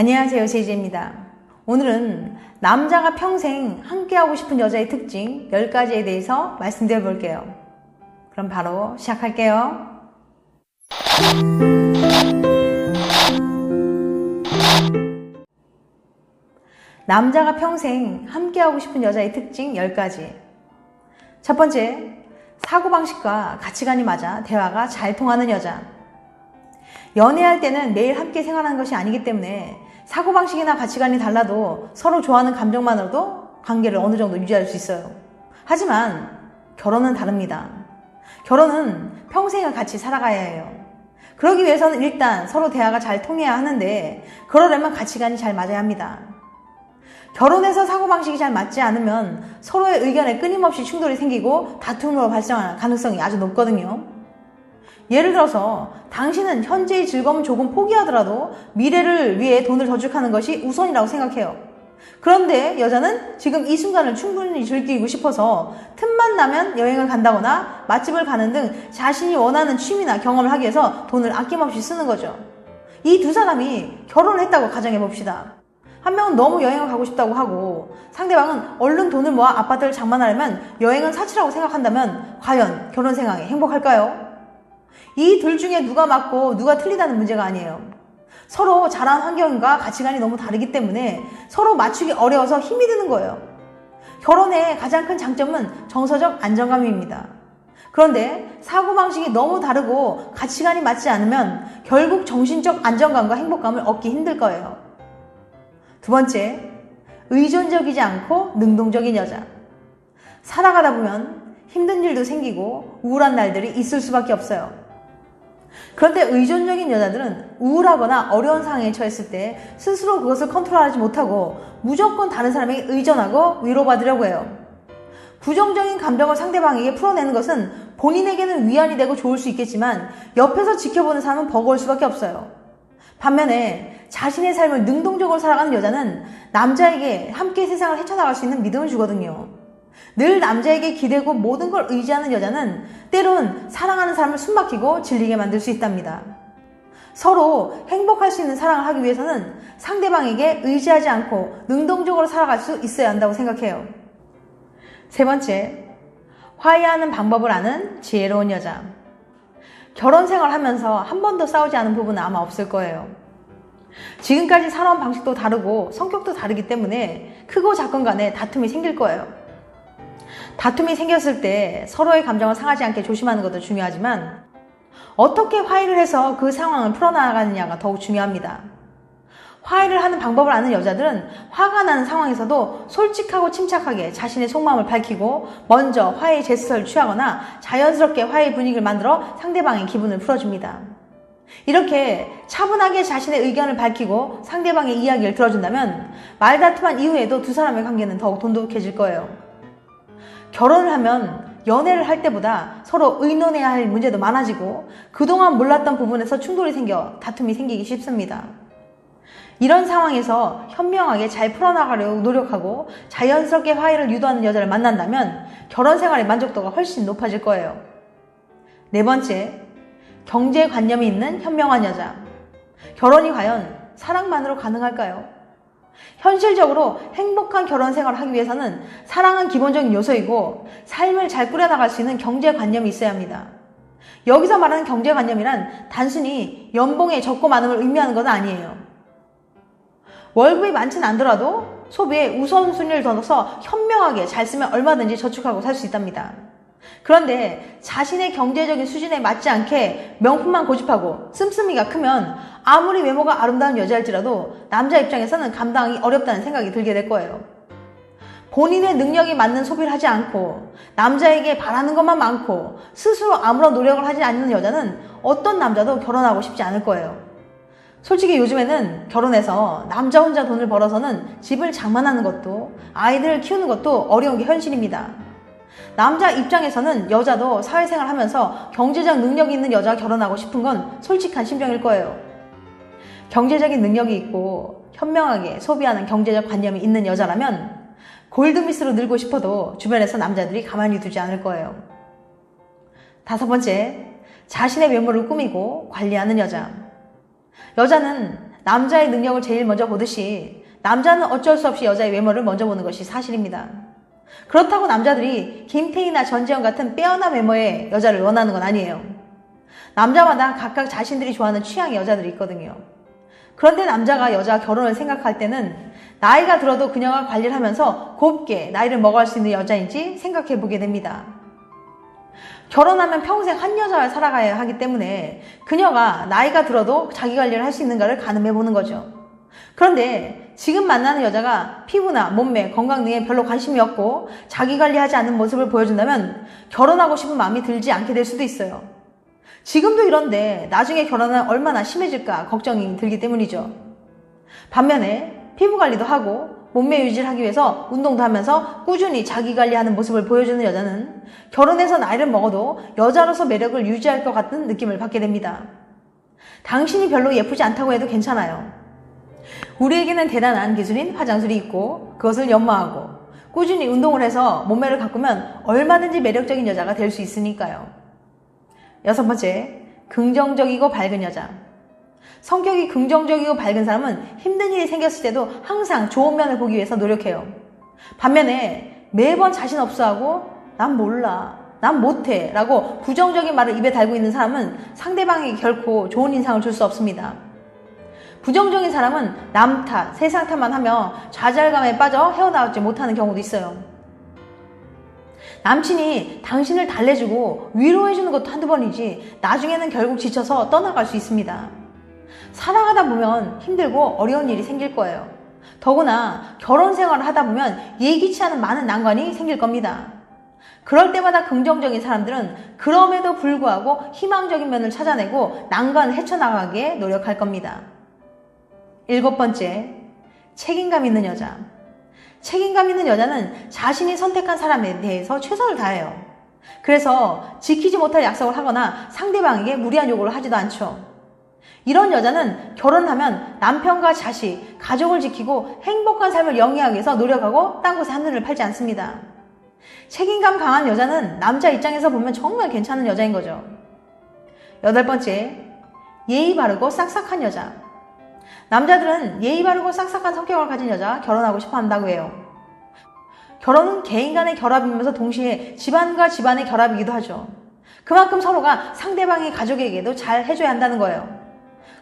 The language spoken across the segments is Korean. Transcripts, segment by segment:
안녕하세요. 제이제입니다. 오늘은 남자가 평생 함께하고 싶은 여자의 특징 10가지에 대해서 말씀드려 볼게요. 그럼 바로 시작할게요. 남자가 평생 함께하고 싶은 여자의 특징 10가지. 첫 번째, 사고방식과 가치관이 맞아 대화가 잘 통하는 여자. 연애할 때는 매일 함께 생활하는 것이 아니기 때문에 사고방식이나 가치관이 달라도 서로 좋아하는 감정만으로도 관계를 어느 정도 유지할 수 있어요. 하지만 결혼은 다릅니다. 결혼은 평생을 같이 살아가야 해요. 그러기 위해서는 일단 서로 대화가 잘 통해야 하는데 그러려면 가치관이 잘 맞아야 합니다. 결혼해서 사고방식이 잘 맞지 않으면 서로의 의견에 끊임없이 충돌이 생기고 다툼으로 발생할 가능성이 아주 높거든요. 예를 들어서 당신은 현재의 즐거움을 조금 포기하더라도 미래를 위해 돈을 저축하는 것이 우선이라고 생각해요. 그런데 여자는 지금 이 순간을 충분히 즐기고 싶어서 틈만 나면 여행을 간다거나 맛집을 가는 등 자신이 원하는 취미나 경험을 하기 위해서 돈을 아낌없이 쓰는 거죠. 이 두 사람이 결혼을 했다고 가정해 봅시다. 한 명은 너무 여행을 가고 싶다고 하고 상대방은 얼른 돈을 모아 아파트를 장만하려면 여행은 사치라고 생각한다면 과연 결혼 생활이 행복할까요? 이 둘 중에 누가 맞고 누가 틀리다는 문제가 아니에요. 서로 자란 환경과 가치관이 너무 다르기 때문에 서로 맞추기 어려워서 힘이 드는 거예요. 결혼의 가장 큰 장점은 정서적 안정감입니다. 그런데 사고방식이 너무 다르고 가치관이 맞지 않으면 결국 정신적 안정감과 행복감을 얻기 힘들 거예요. 두 번째, 의존적이지 않고 능동적인 여자. 살아가다 보면 힘든 일도 생기고 우울한 날들이 있을 수밖에 없어요. 그런데 의존적인 여자들은 우울하거나 어려운 상황에 처했을 때 스스로 그것을 컨트롤하지 못하고 무조건 다른 사람에게 의존하고 위로받으려고 해요. 부정적인 감정을 상대방에게 풀어내는 것은 본인에게는 위안이 되고 좋을 수 있겠지만 옆에서 지켜보는 사람은 버거울 수밖에 없어요. 반면에 자신의 삶을 능동적으로 살아가는 여자는 남자에게 함께 세상을 헤쳐나갈 수 있는 믿음을 주거든요. 늘 남자에게 기대고 모든 걸 의지하는 여자는 때론 사랑하는 사람을 숨막히고 질리게 만들 수 있답니다. 서로 행복할 수 있는 사랑을 하기 위해서는 상대방에게 의지하지 않고 능동적으로 살아갈 수 있어야 한다고 생각해요. 세 번째, 화해하는 방법을 아는 지혜로운 여자. 결혼 생활 하면서 한 번도 싸우지 않은 부분은 아마 없을 거예요. 지금까지 살아온 방식도 다르고 성격도 다르기 때문에 크고 작건 간에 다툼이 생길 거예요. 다툼이 생겼을 때 서로의 감정을 상하지 않게 조심하는 것도 중요하지만 어떻게 화해를 해서 그 상황을 풀어나가느냐가 더욱 중요합니다. 화해를 하는 방법을 아는 여자들은 화가 나는 상황에서도 솔직하고 침착하게 자신의 속마음을 밝히고 먼저 화해 제스처를 취하거나 자연스럽게 화해 분위기를 만들어 상대방의 기분을 풀어줍니다. 이렇게 차분하게 자신의 의견을 밝히고 상대방의 이야기를 들어준다면 말다툼한 이후에도 두 사람의 관계는 더욱 돈독해질 거예요. 결혼을 하면 연애를 할 때보다 서로 의논해야 할 문제도 많아지고 그동안 몰랐던 부분에서 충돌이 생겨 다툼이 생기기 쉽습니다. 이런 상황에서 현명하게 잘 풀어나가려고 노력하고 자연스럽게 화해를 유도하는 여자를 만난다면 결혼 생활의 만족도가 훨씬 높아질 거예요. 네 번째, 경제관념이 있는 현명한 여자. 결혼이 과연 사랑만으로 가능할까요? 현실적으로 행복한 결혼 생활을 하기 위해서는 사랑은 기본적인 요소이고 삶을 잘 꾸려나갈 수 있는 경제관념이 있어야 합니다. 여기서 말하는 경제관념이란 단순히 연봉의 적고 많음을 의미하는 것은 아니에요. 월급이 많진 않더라도 소비에 우선순위를 둬서 현명하게 잘 쓰면 얼마든지 저축하고 살 수 있답니다. 그런데 자신의 경제적인 수준에 맞지 않게 명품만 고집하고 씀씀이가 크면 아무리 외모가 아름다운 여자일지라도 남자 입장에서는 감당하기 어렵다는 생각이 들게 될 거예요. 본인의 능력이 맞는 소비를 하지 않고 남자에게 바라는 것만 많고 스스로 아무런 노력을 하지 않는 여자는 어떤 남자도 결혼하고 싶지 않을 거예요. 솔직히 요즘에는 결혼해서 남자 혼자 돈을 벌어서는 집을 장만하는 것도 아이들을 키우는 것도 어려운 게 현실입니다. 남자 입장에서는 여자도 사회생활 하면서 경제적 능력이 있는 여자와 결혼하고 싶은 건 솔직한 심정일 거예요. 경제적인 능력이 있고 현명하게 소비하는 경제적 관념이 있는 여자라면 골드미스로 늘고 싶어도 주변에서 남자들이 가만히 두지 않을 거예요. 다섯 번째, 자신의 외모를 꾸미고 관리하는 여자. 여자는 남자의 능력을 제일 먼저 보듯이 남자는 어쩔 수 없이 여자의 외모를 먼저 보는 것이 사실입니다. 그렇다고 남자들이 김태희나 전지현 같은 빼어난 외모의 여자를 원하는 건 아니에요. 남자마다 각각 자신들이 좋아하는 취향의 여자들이 있거든요. 그런데 남자가 여자 결혼을 생각할 때는 나이가 들어도 그녀가 관리를 하면서 곱게 나이를 먹어갈 수 있는 여자인지 생각해 보게 됩니다. 결혼하면 평생 한 여자와 살아가야 하기 때문에 그녀가 나이가 들어도 자기 관리를 할 수 있는가를 가늠해 보는 거죠. 그런데 지금 만나는 여자가 피부나 몸매, 건강 등에 별로 관심이 없고 자기 관리하지 않는 모습을 보여준다면 결혼하고 싶은 마음이 들지 않게 될 수도 있어요. 지금도 이런데 나중에 결혼은 얼마나 심해질까 걱정이 들기 때문이죠. 반면에 피부 관리도 하고 몸매 유지를 하기 위해서 운동도 하면서 꾸준히 자기 관리하는 모습을 보여주는 여자는 결혼해서 나이를 먹어도 여자로서 매력을 유지할 것 같은 느낌을 받게 됩니다. 당신이 별로 예쁘지 않다고 해도 괜찮아요. 우리에게는 대단한 기술인 화장술이 있고 그것을 연마하고 꾸준히 운동을 해서 몸매를 가꾸면 얼마든지 매력적인 여자가 될 수 있으니까요. 여섯 번째, 긍정적이고 밝은 여자. 성격이 긍정적이고 밝은 사람은 힘든 일이 생겼을 때도 항상 좋은 면을 보기 위해서 노력해요. 반면에 매번 자신 없어하고 난 몰라, 난 못해 라고 부정적인 말을 입에 달고 있는 사람은 상대방에게 결코 좋은 인상을 줄 수 없습니다. 부정적인 사람은 남 탓, 세상 탓만 하며 좌절감에 빠져 헤어나오지 못하는 경우도 있어요. 남친이 당신을 달래주고 위로해주는 것도 한두 번이지 나중에는 결국 지쳐서 떠나갈 수 있습니다. 살아가다 보면 힘들고 어려운 일이 생길 거예요. 더구나 결혼 생활을 하다 보면 예기치 않은 많은 난관이 생길 겁니다. 그럴 때마다 긍정적인 사람들은 그럼에도 불구하고 희망적인 면을 찾아내고 난관을 헤쳐나가기에 노력할 겁니다. 일곱 번째, 책임감 있는 여자. 책임감 있는 여자는 자신이 선택한 사람에 대해서 최선을 다해요. 그래서 지키지 못할 약속을 하거나 상대방에게 무리한 요구를 하지도 않죠. 이런 여자는 결혼하면 남편과 자식, 가족을 지키고 행복한 삶을 영위하기 위해서 노력하고 딴 곳에 한눈을 팔지 않습니다. 책임감 강한 여자는 남자 입장에서 보면 정말 괜찮은 여자인 거죠. 여덟 번째, 예의 바르고 싹싹한 여자. 남자들은 예의 바르고 싹싹한 성격을 가진 여자 결혼하고 싶어 한다고 해요. 결혼은 개인 간의 결합이면서 동시에 집안과 집안의 결합이기도 하죠. 그만큼 서로가 상대방의 가족에게도 잘 해줘야 한다는 거예요.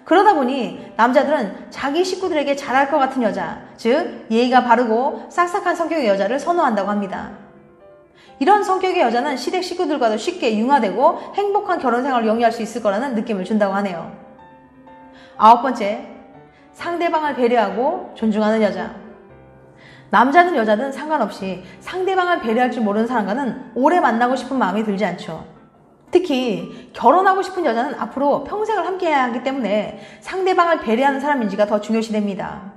그러다 보니 남자들은 자기 식구들에게 잘할 것 같은 여자, 즉 예의가 바르고 싹싹한 성격의 여자를 선호한다고 합니다. 이런 성격의 여자는 시댁 식구들과도 쉽게 융화되고 행복한 결혼 생활을 영위할 수 있을 거라는 느낌을 준다고 하네요. 아홉 번째, 상대방을 배려하고 존중하는 여자. 남자든 여자든 상관없이 상대방을 배려할 줄 모르는 사람과는 오래 만나고 싶은 마음이 들지 않죠. 특히 결혼하고 싶은 여자는 앞으로 평생을 함께해야 하기 때문에 상대방을 배려하는 사람인지가 더 중요시 됩니다.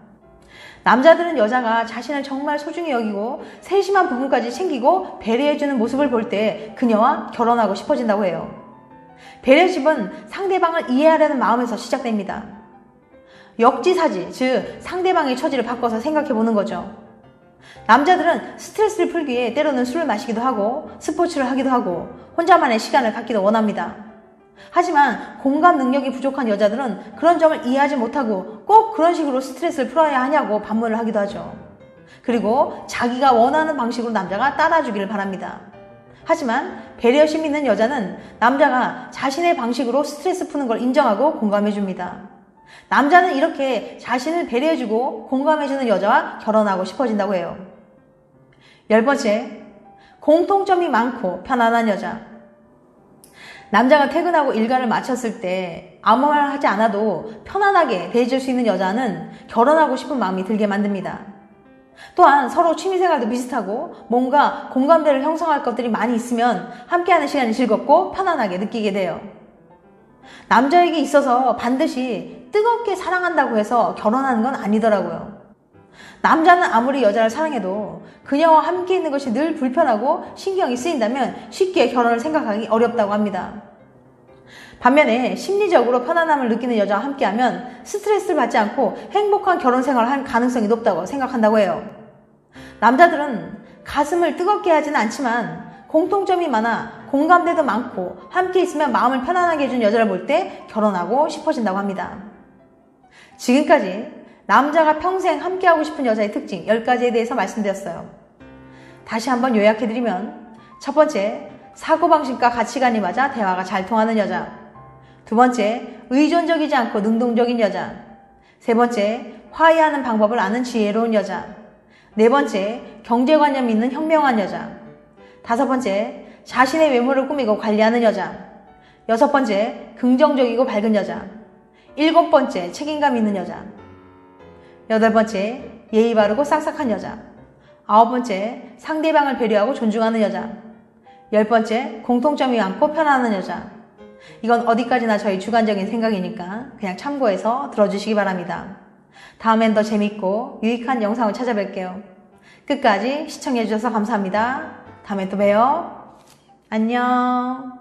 남자들은 여자가 자신을 정말 소중히 여기고 세심한 부분까지 챙기고 배려해주는 모습을 볼 때 그녀와 결혼하고 싶어진다고 해요. 배려심은 상대방을 이해하려는 마음에서 시작됩니다. 역지사지, 즉 상대방의 처지를 바꿔서 생각해 보는 거죠. 남자들은 스트레스를 풀기 위해 때로는 술을 마시기도 하고 스포츠를 하기도 하고 혼자만의 시간을 갖기도 원합니다. 하지만 공감 능력이 부족한 여자들은 그런 점을 이해하지 못하고 꼭 그런 식으로 스트레스를 풀어야 하냐고 반문을 하기도 하죠. 그리고 자기가 원하는 방식으로 남자가 따라주기를 바랍니다. 하지만 배려심 있는 여자는 남자가 자신의 방식으로 스트레스 푸는 걸 인정하고 공감해 줍니다. 남자는 이렇게 자신을 배려해주고 공감해주는 여자와 결혼하고 싶어진다고 해요. 열 번째, 공통점이 많고 편안한 여자. 남자가 퇴근하고 일과를 마쳤을 때 아무 말 하지 않아도 편안하게 대해줄 수 있는 여자는 결혼하고 싶은 마음이 들게 만듭니다. 또한 서로 취미생활도 비슷하고 뭔가 공감대를 형성할 것들이 많이 있으면 함께하는 시간이 즐겁고 편안하게 느끼게 돼요. 남자에게 있어서 반드시 뜨겁게 사랑한다고 해서 결혼하는 건 아니더라고요. 남자는 아무리 여자를 사랑해도 그녀와 함께 있는 것이 늘 불편하고 신경이 쓰인다면 쉽게 결혼을 생각하기 어렵다고 합니다. 반면에 심리적으로 편안함을 느끼는 여자와 함께하면 스트레스를 받지 않고 행복한 결혼 생활을 할 가능성이 높다고 생각한다고 해요. 남자들은 가슴을 뜨겁게 하지는 않지만 공통점이 많아 공감대도 많고 함께 있으면 마음을 편안하게 해준 여자를 볼 때 결혼하고 싶어진다고 합니다. 지금까지 남자가 평생 함께하고 싶은 여자의 특징 10가지에 대해서 말씀드렸어요. 다시 한번 요약해드리면 첫 번째, 사고방식과 가치관이 맞아 대화가 잘 통하는 여자. 두 번째, 의존적이지 않고 능동적인 여자. 세 번째, 화해하는 방법을 아는 지혜로운 여자. 네 번째, 경제관념 있는 현명한 여자. 다섯 번째, 자신의 외모를 꾸미고 관리하는 여자. 여섯 번째, 긍정적이고 밝은 여자. 일곱 번째, 책임감 있는 여자. 여덟 번째, 예의 바르고 싹싹한 여자. 아홉 번째, 상대방을 배려하고 존중하는 여자. 열 번째, 공통점이 많고 편안한 여자. 이건 어디까지나 저희 주관적인 생각이니까 그냥 참고해서 들어주시기 바랍니다. 다음엔 더 재밌고 유익한 영상을 찾아뵐게요. 끝까지 시청해주셔서 감사합니다. 다음에 또 봬요. 안녕.